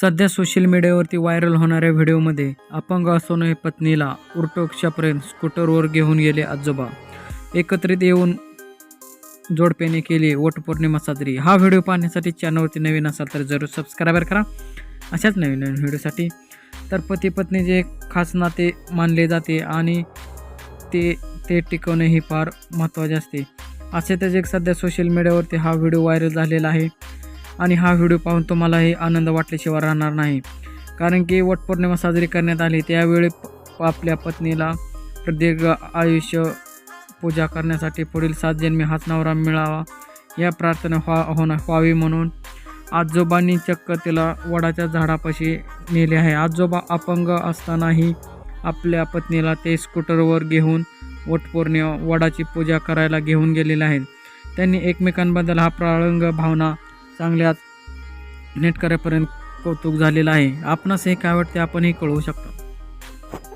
सध्या सोशल मीडियावरती व्हायरल होणाऱ्या व्हिडिओमध्ये अपंग असूनही पत्नीला उर्टोक्षापर्यंत स्कूटरवर घेऊन गेले आजोबा. एकत्रित येऊन जोडप्याने केली वटपौर्णिमा साजरी. हा व्हिडिओ पाहण्यासाठी चॅनलवरती नवीन असाल तर जरूर सबस्क्राईबर करा. अशाच नवीन नवीन व्हिडिओसाठी. तर पती पत्नीचे खास नाते मानले जाते आणि ते ते टिकवणे ही फार महत्त्वाचे असते. असे एक सध्या सोशल मीडियावरती हा व्हिडिओ व्हायरल झालेला आहे. आणि हा व्हिडिओ पाहून तुम्हालाही आनंद वाटल्याशिवाय राहणार नाही. कारण की वटपौर्णिमा साजरी करण्यात आली त्यावेळी आपल्या पत्नीला प्रदीर्घ आयुष्य पूजा करण्यासाठी पुढील सात जन्मी हाच नवरा मिळावा या प्रार्थना व्हा होणार व्हावी म्हणून आजोबांनी चक्क तिला वडाच्या झाडापाशी नेले आहे. आजोबा अपंग असतानाही आपल्या पत्नीला ते स्कूटरवर घेऊन वटपौर्णिमा वडाची पूजा करायला घेऊन गेलेले आहेत. त्यांनी एकमेकांबद्दल हा प्राळंग भावना चांगल्या नेटकऱ्यापर्यंत कौतुक झालेलं आहे. आपणास हे काय वाटते आपणही कळवू शकता.